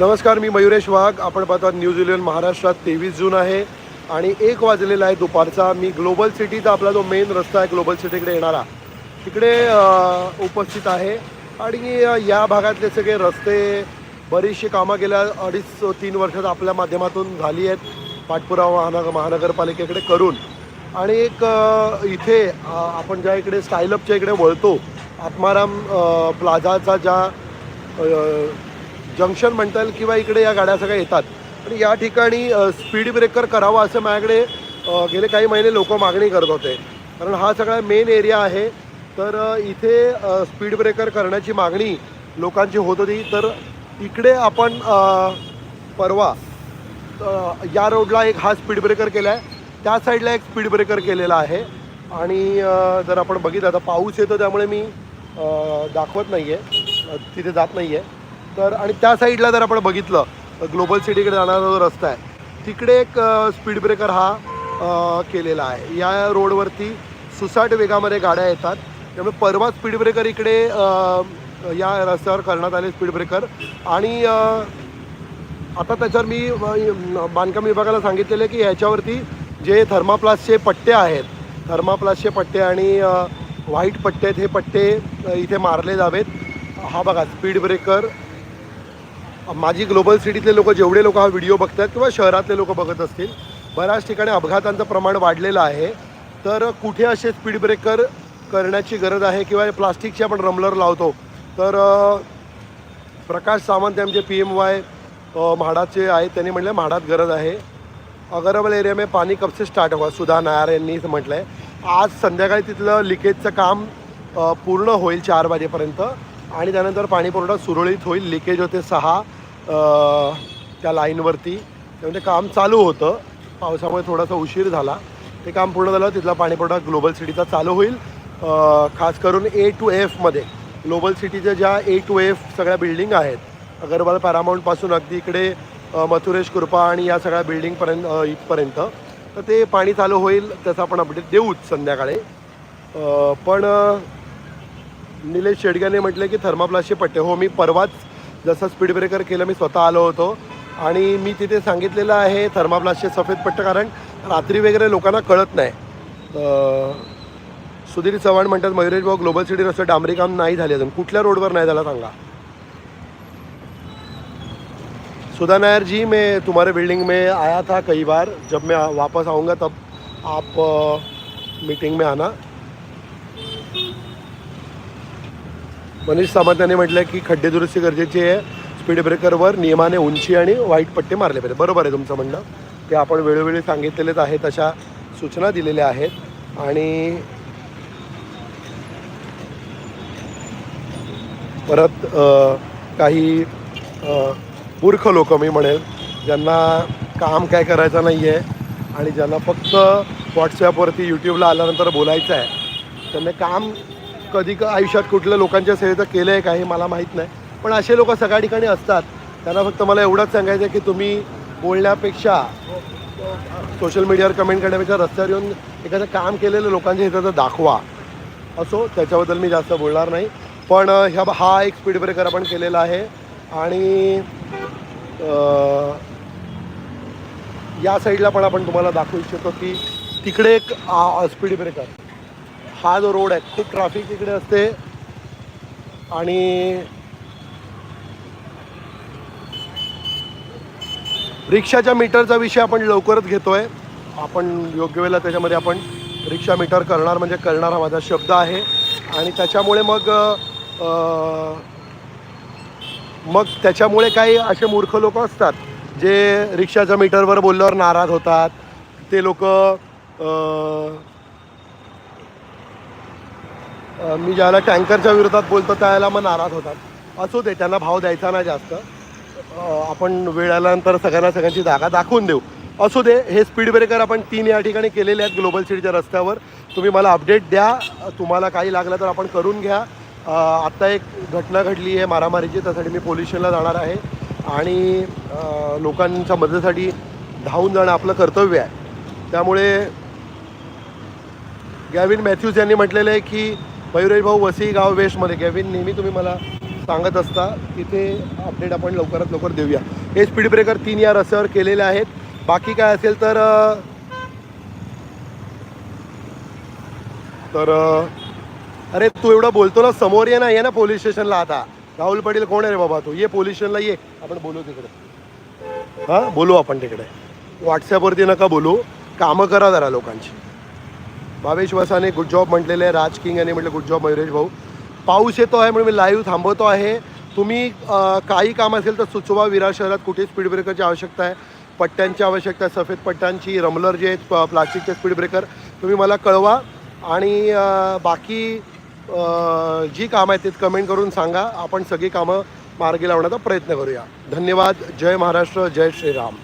नमस्कार मी मयुरेश वाघ. आपण पाहतात न्यूज इलेव्हन महाराष्ट्रात तेवीस जून आहे आणि एक वाजलेला आहे दुपारचा. मी ग्लोबल सिटीचा आपला जो मेन रस्ता आहे ग्लोबल सिटीकडे येणारा तिकडे उपस्थित आहे. आणि या भागातले सगळे रस्ते बरीचशी कामं गेल्या अडीच तीन वर्षात आपल्या माध्यमातून झाली आहेत. पाठपुरावा महानगर महानगरपालिकेकडे करून. आणि एक इथे आपण ज्या इकडे स्टायलअपच्या इकडे वळतो आत्माराम प्लाझाचा ज्या जंक्शन म्हणता येईल किंवा इकडे या गाड्या सगळ्या येतात. पण या ठिकाणी स्पीड ब्रेकर करावा असं माझ्याकडे गेले काही महिने लोक मागणी करत होते. कारण हा सगळा मेन एरिया आहे. तर इथे स्पीड ब्रेकर करण्याची मागणी लोकांची होत होती. तर इकडे आपण परवा या रोडला एक हा स्पीड ब्रेकर केला आहे त्या साईडला एक स्पीड ब्रेकर केलेला आहे. आणि जर आपण बघितलं आता पाऊस येतो त्यामुळे मी दाखवत नाही आहे तिथे जात नाही आहे तर आणि त्या साईडला जर आपण बघितलं ग्लोबल सिटीकडे जाणारा जो रस्ता आहे तिकडे एक स्पीड ब्रेकर हा केलेला आहे. या रोडवरती सुसाट वेगामध्ये गाड्या येतात. त्यामुळे परवा स्पीड ब्रेकर इकडे या रस्त्यावर करण्यात आले स्पीड ब्रेकर आणि आता त्याच्यावर मी बांधकाम विभागाला सांगितलेलं आहे की ह्याच्यावरती जे थर्माप्लासचे पट्टे आहेत थर्माप्लासचे पट्टे आणि व्हाईट पट्टे आहेत हे पट्टे इथे मारले जावेत. हा बघा स्पीड ब्रेकर माझी ग्लोबल सिटीतले लोक जेवढे लोक हा व्हिडिओ बघतात किंवा शहरातले लोक बघत असतील बऱ्याच ठिकाणी अपघातांचं प्रमाण वाढलेलं आहे. तर कुठे असे स्पीड ब्रेकर करण्याची गरज आहे किंवा प्लास्टिकचे आपण रमलर लावतो तर प्रकाश सावंत आमचे पी एम वाय म्हाडाचे आहेत त्यांनी म्हटलं म्हाडात गरज आहे. अगरवल एरिया में पाणी कब से स्टार्ट हुआ? सुधा नायर यांनी म्हटलं आहे आज संध्याकाळी तिथलं लिकेजचं काम पूर्ण होईल चार वाजेपर्यंत आणि त्यानंतर पाणी पुरवठा सुरळीत होईल. लिकेज होते सहा त्या लाईनवरती. त्यामध्ये म्हणजे काम चालू होतं. पावसामुळे थोडासा उशीर झाला. ते काम पूर्ण झालं तिथला पाणीपुरवठा ग्लोबल सिटीचा चालू होईल. खास करून ए टू एफमध्ये ग्लोबल सिटीच्या ज्या ए टू एफ सगळ्या बिल्डिंग आहेत. अगरवाल पॅरामाऊंटपासून अगदी इकडे मथुरेश कृपा आणि या सगळ्या बिल्डिंगपर्यंत इथपर्यंत. तर ते पाणी चालू होईल त्याचा आपण अपडेट देऊच संध्याकाळी. पण निलेश शेडग्याने म्हटलं की थर्माप्लासचे पट्टे. हो मी परवाच जसं स्पीड ब्रेकर केलं मी स्वतः आलो होतो. आणि मी तिथे सांगितलेलं आहे थर्माप्लासचे सफेद पट्ट कारण रात्री वगैरे लोकांना कळत नाही. सुधीर चव्हाण म्हणतात मयुरेश भाऊ ग्लोबल सिटी रस्ते डांबरीकाम नाही झाले अजून. कुठल्या रोडवर नाही झाला सांगा. सुधा नायर जी मैं तुम्हारे बिल्डिंग में आया था कई बार. जब मैं वापस आऊँगा तब आप मीटिंग में आना. मनीष सामंत यांनी म्हटलं की खड्डे दुरुस्ती गरजेची आहे. स्पीड ब्रेकरवर नियमाने उंची आणि वाईट पट्टे मारले पाहिजे बरोबर आहे तुमचं म्हणणं. ते आपण वेळोवेळी सांगितलेलेच आहेत अशा सूचना दिलेल्या आहेत. आणि परत काही मूर्ख लोक मी म्हणेल ज्यांना काम काय करायचं नाही आहे आणि ज्यांना फक्त व्हॉट्सॲपवरती यूट्यूबला आल्यानंतर बोलायचं आहे त्यांनी काम कधी क आयुष्यात कुठल्या लोकांच्या सेवेचं केलं आहे का हे मला माहीत नाही. पण असे लोक सगळ्या ठिकाणी असतात. त्यांना फक्त मला एवढंच सांगायचं आहे की तुम्ही बोलण्यापेक्षा सोशल मीडियावर कमेंट करण्यापेक्षा रस्त्यावर येऊन एखादं काम केलेलं लोकांच्या हिताचं दाखवा. असो त्याच्याबद्दल मी जास्त बोलणार नाही. पण ह्या हा एक स्पीड ब्रेकर आपण केलेला आहे. आणि या साईडला पण आपण तुम्हाला दाखवू इच्छितो की तिकडे एक स्पीड ब्रेकर हा जो रोड आहे खूप ट्रॅफिक इकडे असते. आणि रिक्षाच्या मीटरचा विषय आपण लवकरच घेतोय. आपण योग्य वेळेला त्याच्यामध्ये आपण रिक्षा मीटर करणार म्हणजे करणार हा माझा शब्द आहे. आणि त्याच्यामुळे मग मग त्याच्यामुळे काही असे मूर्ख लोक असतात जे रिक्षाच्या मीटरवर बोलल्यावर नाराज होतात. ते लोक मी ज्याला टँकरच्या विरोधात बोलतो त्याला मग नाराज होतात. असू दे त्यांना भाव द्यायचा नाही जास्त. आपण वेळ आल्यानंतर सगळ्यांना सगळ्यांची जागा दाखवून देऊ. असू दे हे स्पीड ब्रेकर आपण तीन या ठिकाणी केलेले आहेत ग्लोबल सिटीच्या रस्त्यावर. तुम्ही मला अपडेट द्या. तुम्हाला काही लागलं तर आपण करून घ्या. आत्ता एक घटना घडली आहे मारामारीची त्यासाठी मी पोलीस स्टेशनला जाणार आहे. आणि लोकांच्या मदतीसाठी धावून जाणं आपलं कर्तव्य आहे. त्यामुळे गॅविन मॅथ्यूज यांनी म्हटलेलं आहे की मयुरेश भाऊ वसी गाव वेस्टमध्ये केविन नेहमी तुम्ही मला सांगत असता तिथे अपडेट आपण लवकरात लवकर देऊया. हे स्पीड ब्रेकर तीन या रस्त्यावर केलेले आहेत. बाकी काय असेल तर तर अरे तू एवढं बोलतो ना समोर ये ना ये ना पोलीस स्टेशनला आता. राहुल पाटील कोण आहे रे बाबा तू? ये पोलीस स्टेशनला ये. आपण बोलू तिकडे. हां बोलू आपण तिकडे. व्हॉट्सॲपवरती नका बोलू. कामं करा जरा लोकांची. भावेश वसाने गुड जॉब म्हटलेले आहे. राज किंग यांनी म्हटलं गुड जॉब मयुरेश भाऊ. पाऊस येतो आहे म्हणून मी लाईव्ह थांबवतो आहे. तुम्ही काही काम असेल तर सुचवा. विरार शहरात कुठे स्पीड ब्रेकरची आवश्यकता आहे? पट्ट्यांची आवश्यकता आहे सफेद पट्ट्यांची रमलर जे आहेत प्लास्टिकचे स्पीड ब्रेकर तुम्ही मला कळवा आणि बाकी जी कामं आहेत ते कमेंट करून सांगा. आपण सगळी कामं मार्गी लावण्याचा प्रयत्न करूया. धन्यवाद. जय महाराष्ट्र. जय श्रीराम.